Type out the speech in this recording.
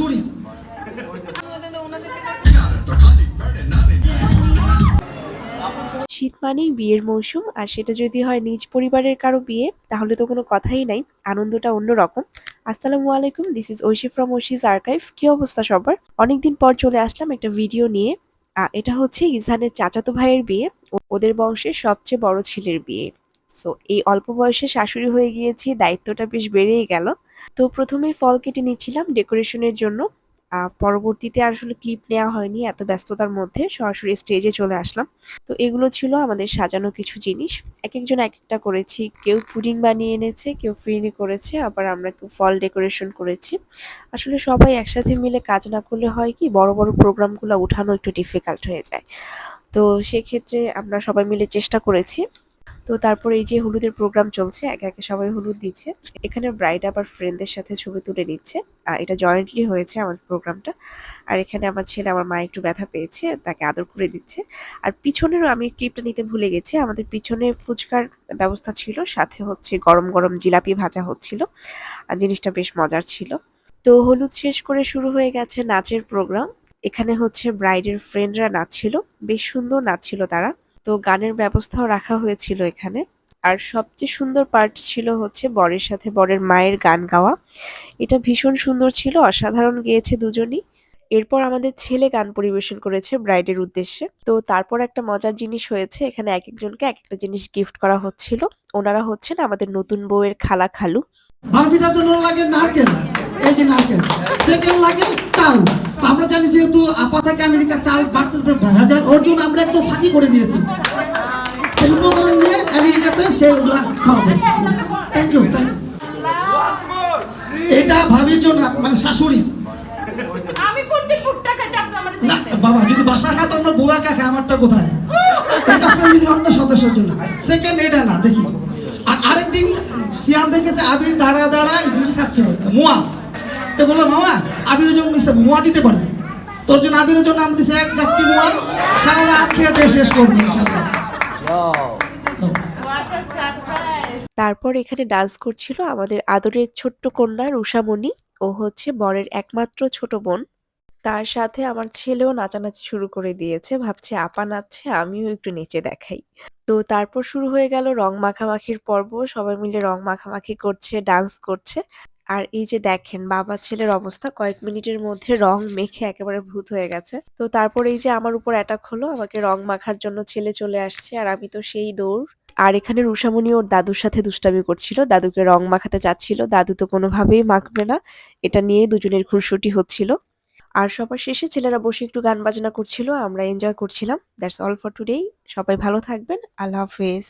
শাশুড়ি শীত মানেই বিয়ের মৌসুম, আর সেটা যদি হয় নিজ পরিবারের কারও বিয়ে, তাহলে তো কোনো কথাই নাই। আনন্দটা অন্যরকম। আসসালামু আলাইকুম this is Oishi from Oishi's archive কি অবস্থা সবার? অনেকদিন পর চলে আসলাম একটা ভিডিও নিয়ে। এটা হচ্ছে ইজহানের চাচাতো ভাইয়ের বিয়ে। ওদের বংশের সবচেয়ে বড় ছেলের বিয়ে। সো এই অল্প বয়সে শাশুড়ি হয়ে গিয়েছি, দায়িত্বটা বেশ বেড়েই গেল। তো প্রথমে ফল কেটে নিচ্ছিলাম ডেকোরেশনের জন্য। পরবর্তীতে আসলে ক্লিপ নেওয়া হয়নি, এত ব্যস্ততার মধ্যে সরাসরি স্টেজে চলে আসলাম। তো এগুলো ছিল আমাদের সাজানো কিছু জিনিস। এক একজন এক একটা করেছি, কেউ পুডিং বানিয়ে এনেছে, কেউ ফিরনি করেছে, আবার আমরা কেউ ফল ডেকোরেশন করেছি। আসলে সবাই একসাথে মিলে কাজ না করলে হয় কি, বড় বড় প্রোগ্রামগুলো উঠানো একটু ডিফিকাল্ট হয়ে যায়। তো সেক্ষেত্রে আমরা সবাই মিলে চেষ্টা করেছি। তো তারপর এই যে হলুদের প্রোগ্রাম চলছে, একে একে সবাই হলুদ দিচ্ছে। এখানে ব্রাইড আবার ফ্রেন্ডদের সাথে ছবি তুলে নিচ্ছে। এটা জয়েন্টলি হয়েছে আমাদের প্রোগ্রামটা আর এখানে আমার ছেলে আমার মা একটু ব্যথা পেয়েছে, তাকে আদর করে দিচ্ছে। আর পিছনেরও আমি ক্লিপটা নিতে ভুলে গেছি, আমাদের পিছনে ফুচকার ব্যবস্থা ছিল, সাথে হচ্ছে গরম গরম জিলাপি ভাজা হচ্ছিল। আর জিনিসটা বেশ মজার ছিল। তো হলুদ শেষ করে শুরু হয়ে গেছে নাচের প্রোগ্রাম এখানে হচ্ছে ব্রাইডের ফ্রেন্ডরা নাচছিল, বেশ সুন্দর নাচছিল তারা। তো গানের ব্যবস্থাও রাখা হয়েছিল এখানে। আর সবচেয়ে সুন্দর পার্ট ছিল হচ্ছে বরের সাথে বরের মায়ের গান গাওয়া। এটা ভীষণ সুন্দর ছিল, অসাধারণ গেয়েছে দুজনই। এরপর আমাদের ছেলে গান পরিবেশন করেছে ব্রাইডের উদ্দেশ্যে। তো তারপর একটা মজার জিনিস হয়েছে, এখানে এক একজনকে এক একটা জিনিস গিফট করা হচ্ছিল। ওনারা হচ্ছেন আমাদের নতুন বউয়ের খালা খালু। জন্য লাগে নারকেল। এই যে নারকেল সেকেন্ড লাগে চাল? আমরা জানি যেহেতু আপা থেকে আমেরিকা চাল বাড়তে ভেজাল ওর জন্য আমরা একদম ফাঁকি করে দিয়েছি। উপকরণ নিয়ে আমেরিকাতে সে খাওয়াবে। থ্যাংক ইউ থ্যাংক ইউ এটা ভাবির জন্য মানে শাশুড়ি। না বাবা যদি বাসা খাতো আমরা বুয়া কাকে আমারটা কোথায়? এটা ফ্যামিলি অন্য সদস্যের জন্য। সেকেন্ড এটা না দেখি। আর আরেকদিন সিয়াম দেখেছে আবির দাঁড়া দাঁড়া খাচ্ছে মুয়া। তো বলল মামা আবিরের জন্য মুয়া দিতে পারে তোর জন্য আবিরের জন্য আমি দিছে, এক চারটি মুয়া, সারা রাত খেয়ে শেষ করব, ইনশাল্লাহ। তারপর এখানে ডান্স করছিল আমাদের আদরের ছোট্ট কন্যা রুষামণি ও হচ্ছে বরের একমাত্র ছোট বোন। তার সাথে আমার ছেলেও নাচানাচি শুরু করে দিয়েছে, ভাবছে, আপা নাচছে, আমিও একটু নেচে দেখাই। তো তারপর শুরু হয়ে গেল রং মাখামাখির পর্ব। সবাই মিলে রং মাখামাখি করছে, ডান্স করছে। আর এই যে দেখেন, বাবা ছেলের অবস্থা কয়েক মিনিটের মধ্যে রং মেখে একেবারে ভূত হয়ে গেছে। তো তারপর এই যে আমার উপর অ্যাটাক হলো, আমাকে রং মাখার জন্য ছেলে চলে আসছে আর আমি তো সেই দৌড়। আর এখানে রুষামণি ওর দাদুর সাথে দুষ্টামি করছিল, দাদুকে রং মাখাতে চাচ্ছিল, দাদু তো কোনোভাবেই মাখবে না। এটা নিয়ে দুজনের খুনসুটি হচ্ছিল। আর সবার শেষে ছেলেরা বসে একটু গান বাজনা করছিল, আমরা এনজয় করছিলাম। দ্যাটস অল ফর টুডে সবাই ভালো থাকবেন। আল্লাহ হাফেজ।